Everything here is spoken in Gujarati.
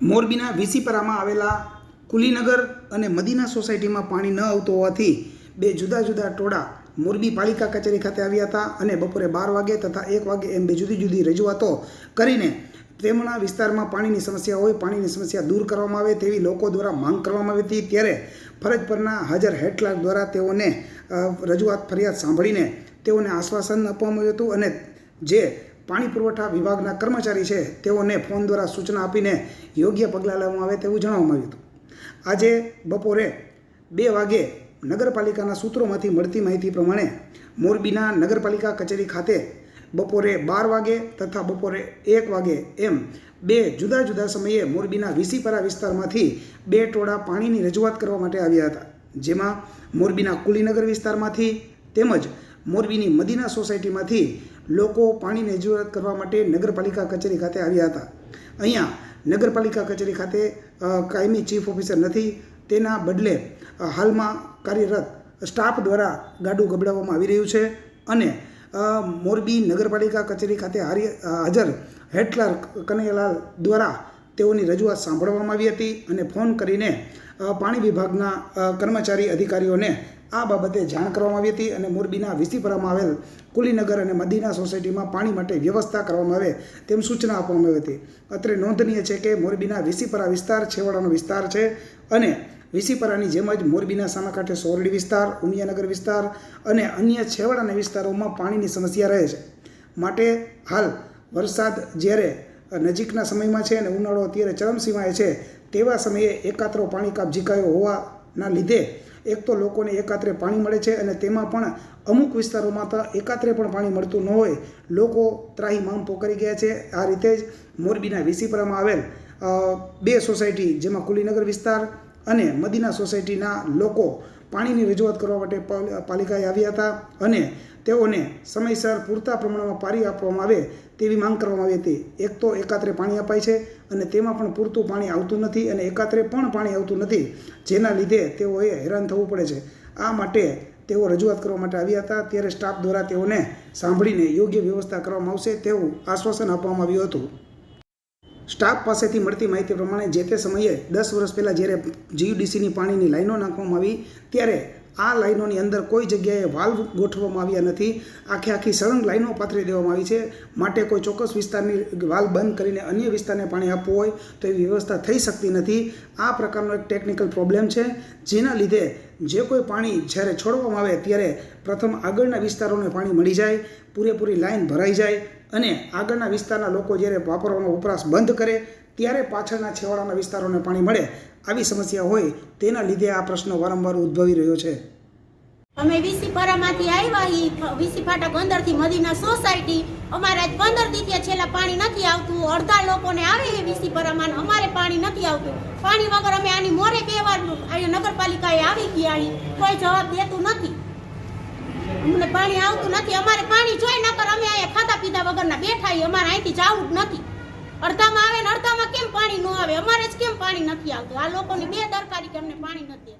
મોરબીના વિસીપરામાં આવેલા કુલીનગર અને મદીના સોસાયટીમાં પાણી ન આવતું હોવાથી બે જુદા જુદા ટોળા મોરબી પાલિકા કચેરી ખાતે આવ્યા હતા અને બપોરે બાર વાગે તથા એક વાગે એમ બે જુદી જુદી રજૂઆતો કરીને તેમના વિસ્તારમાં પાણીની સમસ્યા હોય, પાણીની સમસ્યા દૂર કરવામાં આવે તેવી લોકો દ્વારા માંગ કરવામાં આવી હતી. ત્યારે ફરજ પરના હાજર હેડ દ્વારા તેઓને રજૂઆત ફરિયાદ સાંભળીને તેઓને આશ્વાસન આપવામાં આવ્યું હતું અને જે પાણી પુરવઠા વિભાગના કર્મચારી છે, તેઓને ફોન દ્વારા સૂચના આપીને યોગ્ય પગલાં લેવામાં આવે તેવું જણાવવામાં આવ્યું હતું. આજે બપોરે બે વાગે નગરપાલિકાના સૂત્રોમાંથી મળતી માહિતી પ્રમાણે મોરબીના નગરપાલિકા કચેરી ખાતે બપોરે બાર વાગે તથા બપોરે એક વાગે એમ બે જુદા જુદા સમયે મોરબીના વિસીપરા વિસ્તારમાંથી બે ટોળા પાણીની રજૂઆત કરવા માટે આવ્યા હતા. જેમાં મોરબીના કુલીનગર વિસ્તારમાંથી તેમજ મોરબીની મદીના સોસાયટીમાંથી લોકો પાણીની રજૂઆત કરવા માટે નગરપાલિકા કચેરી ખાતે આવ્યા હતા. અહીંયા નગરપાલિકા કચેરી ખાતે કાયમી ચીફ ઓફિસર નથી. તેના બદલે હાલમાં કાર્યરત સ્ટાફ દ્વારા ગાડું ગબડાવવામાં આવી રહ્યું છે અને મોરબી નગરપાલિકા કચેરી ખાતે હાજર હેડ ક્લાર્ક કનૈયાલાલ દ્વારા તેઓની રજૂઆત સાંભળવામાં આવી હતી અને ફોન કરીને પાણી વિભાગના કર્મચારી અધિકારીઓને આ બાબતે જાણ કરવામાં આવી હતી અને મોરબીના વિસીપરામાં આવેલ કુલીનગર અને મદીના સોસાયટીમાં પાણી માટે વ્યવસ્થા કરવામાં આવે તેમ સૂચના આપવામાં આવી હતી. અત્રે નોંધનીય છે કે મોરબીના વિસીપરા વિસ્તાર છેવાડાનો વિસ્તાર છે અને વિસીપરાની જેમ જ મોરબીના સામાકાંઠે સોરડી વિસ્તાર, ઉમિયાનગર વિસ્તાર અને અન્ય છેવાડાના વિસ્તારોમાં પાણીની સમસ્યા રહે છે. માટે હાલ વરસાદ જ્યારે નજીકના સમયમાં છે અને ઉનાળો અત્યારે ચરમસીમાએ છે, તેવા સમયે એકાત્રો પાણી કાપ ઝીકાયો હોવાના લીધે એક તો લોકોને એકાત્રે પાણી મળે છે અને તેમાં પણ અમુક વિસ્તારોમાં તો એકાત્રે પણ પાણી મળતું ન હોય. લોકો ત્રાહી મામ પોકરી ગયા છે. આ રીતે જ મોરબીના વિસીપરામાં આવેલ બે સોસાયટી, જેમાં કુલીનગર વિસ્તાર અને મદીના સોસાયટીના લોકો પાણીની રજૂઆત કરવા માટે પાલ- પાલિકાએ આવ્યા હતા અને તેઓને સમયસર પૂરતા પ્રમાણમાં પાણી આપવામાં આવે તેવી માંગ કરવામાં આવી હતી. એક તો એકાત્રે પાણી અપાય છે અને તેમાં પણ પૂરતું પાણી આવતું નથી અને એકાત્રે પણ પાણી આવતું નથી, જેના લીધે તેઓએ હેરાન થવું પડે છે. આ માટે તેઓ રજૂઆત કરવા માટે આવ્યા હતા. ત્યારે સ્ટાફ દ્વારા તેઓને સાંભળીને યોગ્ય વ્યવસ્થા કરવામાં આવશે તેવું આશ્વાસન આપવામાં આવ્યું હતું. સ્ટાફ પાસેથી મળતી માહિતી પ્રમાણે જે તે સમયે દસ વર્ષ પહેલાં જ્યારે જીયુડીસીની પાણીની લાઈનો નાખવામાં આવી, ત્યારે આ લાઈનોની અંદર કોઈ જગ્યાએ વાલ્વ ગોઠવવામાં આવ્યા નથી. આખી આખી સળંગ લાઈનો પાથરી દેવામાં આવી છે. માટે કોઈ ચોક્કસ વિસ્તારની વાલ્વ બંધ કરીને અન્ય વિસ્તારને પાણી આપવું હોય તો એવી વ્યવસ્થા થઈ શકતી નથી. આ પ્રકારનો એક ટેકનિકલ પ્રોબ્લેમ છે. જેના લીધે જે કોઈ પાણી જ્યારે છોડવામાં આવે ત્યારે પ્રથમ આગળના વિસ્તારોને પાણી મળી જાય. પૂરેપૂરી લાઈન ભરાઈ જાય અને આગળના વિસ્તારના લોકો જ્યારે વાપરવાનો વપરાશ બંધ કરે, ત્યારે પાછળના છેવાડાના વિસ્તારોને પાણી મળે આવી સમસ્યા હોય તેના લીધે આ પ્રશ્ન વારંવાર ઉદ્ભવી રહ્યો છે. અમે વીસી પરામાંથી આવ્યા ઈ વીસી ફાટક અંદરથી મદીના સોસાયટી, અમારે પંદર દીથી છેલ્લા પાણી નથી આવતું, અડધા લોકોને આવે એ વીસી પરામાં અમારે પાણી નથી આવતું. પાણી વગર અમે આની મોરે બે વાર નગરપાલિકાએ આવી ગયા કોઈ જવાબ દેતું નથી. પાણી આવતું નથી. અમારે પાણી જોઈ, નકર અમે અહીંયા ખાધા પીધા વગરના બેઠા અમારે અહીંથી જવું જ નથી. અડધામાં આવે ને અડધામાં કેમ પાણી ન આવે? અમારે જ કેમ પાણી નથી આવતું? આ લોકોની બે દરકારી કે અમને પાણી નથી